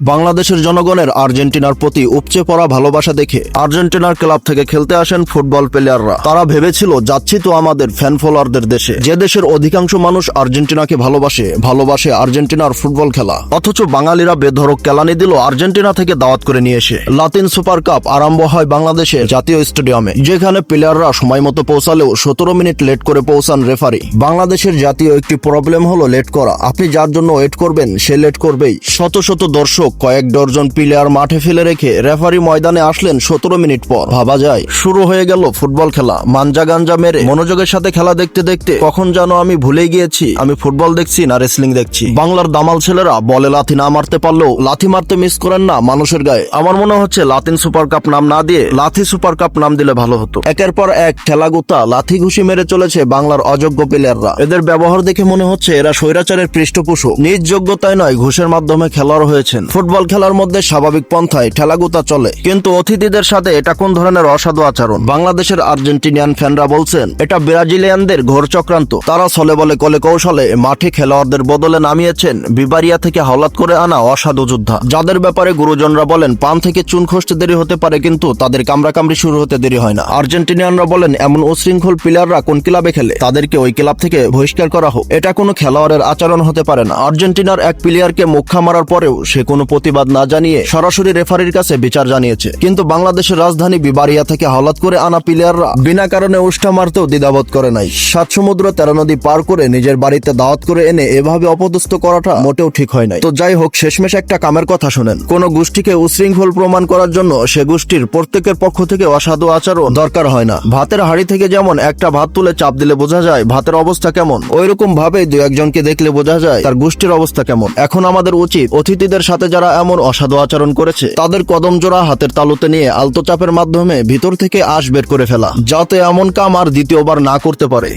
বাংলাদেশের জনগণের আর্জেন্টিনার প্রতি উপচে পড়া ভালোবাসা দেখে আর্জেন্টিনার ক্লাব থেকে খেলতে আসেন ফুটবল প্লেয়াররা। তারা ভেবেছিল, যাচ্ছি তো আমাদের ফ্যান ফলোয়ারদের দেশে। যে দেশের অধিকাংশ মানুষ আর্জেন্টিনাকে ভালোবাসে ভালোবাসে আর্জেন্টিনার ফুটবল খেলা। অথচ বাঙালিরা বেধরক কেলানি দিল আর্জেন্টিনা থেকে দাওয়াত করে নিয়ে এসে। লাতিন সুপার কাপ আরম্ভ হয় বাংলাদেশের জাতীয় স্টেডিয়ামে, যেখানে প্লেয়াররা সময় মতো পৌঁছালেও সতেরো মিনিট লেট করে পৌঁছান রেফারি। বাংলাদেশের জাতীয় একটি প্রবলেম হলো লেট করা। আপনি যার জন্য ওয়েট করবেন, সে লেট করবেই। শত শত দর্শক কয়েক ডজন প্লেয়ার মাঠে ফেলে রেখে রেফারি ময়দানে আসলেন সতেরো মিনিট পর। ভাবা যায়, শুরু হয়ে গেল ফুটবল খেলা। মাঞ্জা গাঞ্জা মেরে মনোযোগের সাথে খেলা দেখতে দেখতে, কখন যেন আমি ভুলে গিয়েছি। আমি ফুটবল দেখছি না রেসলিং দেখছি। বাংলার দামাল ছেলেরা বলে লাথি না মারতে পারলেও লাথি মারতে মিস করেন না মানুষের গায়ে। আমার মনে হচ্ছে লাতিন সুপার কাপ নাম না দিয়ে লাথি সুপার কাপ নাম দিলে ভালো হতো। একের পর এক ঠেলাগুতা লাথি ঘুষি মেরে চলেছে বাংলার অযোগ্য প্লেয়াররা। এদের ব্যবহার দেখে মনে হচ্ছে এরা স্বৈরাচারের পৃষ্ঠপোষক। নিজ যোগ্যতায় নয়, ঘুষের মাধ্যমে খেলোয়াড় হয়েছেন। ফুটবল খেলার মধ্যে স্বাভাবিক পন্থায় ঠেলাগুতা চলে। কিন্তু অতিথিদের সাথে এটা কোন ধরনের অসাধু আচরণ? বাংলাদেশের আর্জেন্টিনিয়ান ফ্যানরা বলছেন, এটা ব্রাজিলিয়ানদের ঘোর চক্রান্ত। তারা ছলে বলে কলে কৌশলে মাঠে খেলোয়াড়দের বদলে নামিয়েছেন, বিবারিয়া থেকে হাওলাত করে আনা অসাধু যোদ্ধা। যাদের ব্যাপারে গুরুজনরা বলেন, পান থেকে চুন খসতে দেরি হতে পারে, কিন্তু তাদের কামড়াকামড়ি শুরু হতে দেরি হয় না। আর্জেন্টিনিয়ানরা বলেন, এমন উশৃঙ্খল প্লেয়াররা কোন ক্লাবে খেলে? তাদেরকে ওই ক্লাব থেকে বহিষ্কার করা হোক। এটা কোনো খেলোয়াড়ের আচরণ হতে পারে না। আর্জেন্টিনার এক প্লেয়ারকে মুখা মারার পরেও সে কোনো প্রতিবাদ না জানিয়ে সরাসরি রেফারির কাছে বিচার জানিয়েছে। কিন্তু বাংলাদেশের রাজধানী বিবারিয়া থেকে হাওলাত করে আনা প্লেয়াররা বিনা কারণে উষ্ঠা মারতেও দ্বিধাবোধ করে নাই। সাত সমুদ্র, তেরো নদী পার করে নিজের বাড়িতে দাওয়াত করে এনে এভাবে অপদস্থ করাটা মোটেও ঠিক হয় নাই। তো যাই হোক, শেষমেশ একটা কামের কথা শোনেন। কোন গোষ্ঠীকে উশৃঙ্খল প্রমাণ করার জন্য সে গোষ্ঠীর প্রত্যেকের পক্ষ থেকে অসাধু আচরণ দরকার হয় না। ভাতের হাড়ি থেকে যেমন একটা ভাত তুলে চাপ দিলে বোঝা যায় ভাতের অবস্থা কেমন। ওই রকম ভাবে দু একজনকে দেখলে বোঝা যায় তার গোষ্ঠীর অবস্থা কেমন। এখন আমাদের উচিত অতিথিদের সাথে যারা এমন অসাধু আচরণ করেছে, তাদের কদম জোড়া হাতের তালুতে নিয়ে আলতো চাপের মাধ্যমে ভিতর থেকে আশ বের করে ফেলা, যাতে এমন কাম আর দ্বিতীয়বার না করতে পারে।